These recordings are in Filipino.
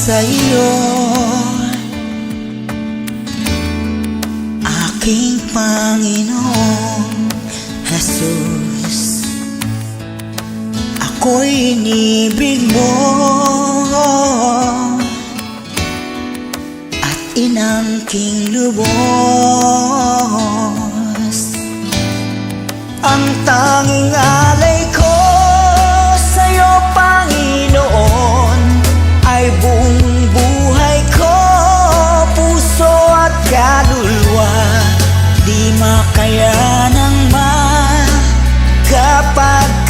sa iyo Aking Panginoong Jesus Ako'y inibig mo. At inangking lubos. Ang tanging alay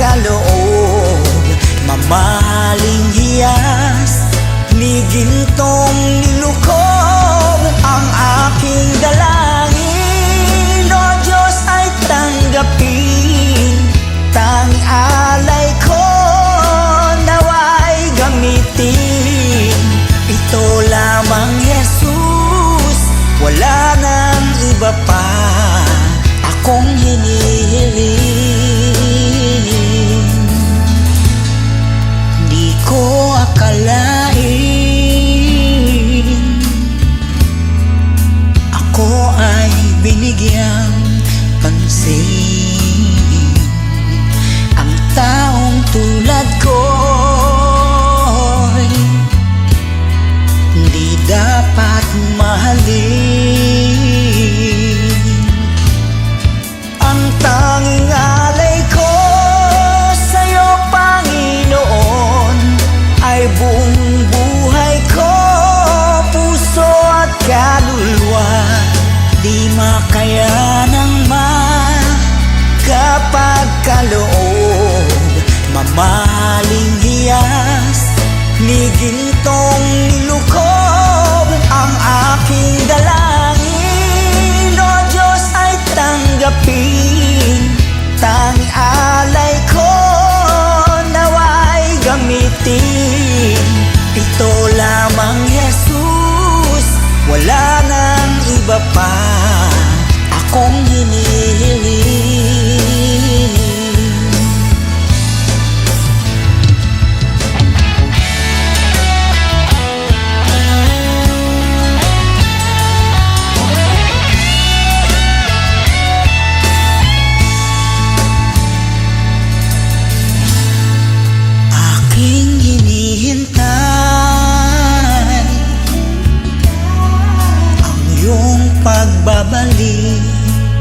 kaloob Mamahaling hiyas, ni gintong nilukob dapat mahalin Ang tanging alay ko sa'yo, Panginoon Ay buong buhay ko, puso at kaluluwa. Di makayanang kapag kaloob Mamahaling hiyas, ni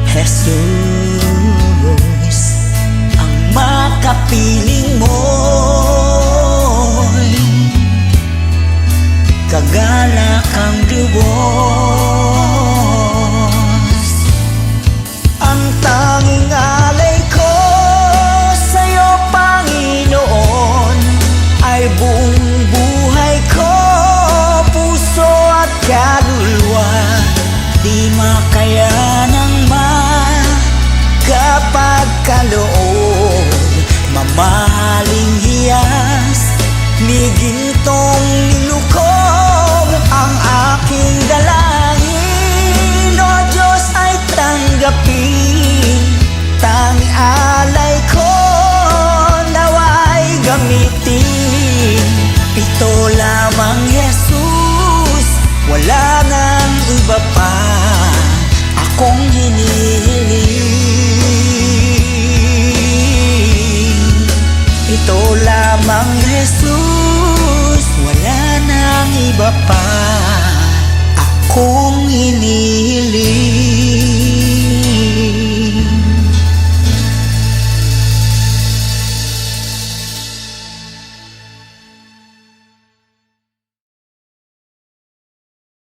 Jesus Ang makapiling mo'y Kagalak ang lubos Ang tanging alay ko sa'yo, Panginoon Ay buong buhay ko, puso at kaluluwa. Di makayanang ni gintong nilukob iba pa akong iniisip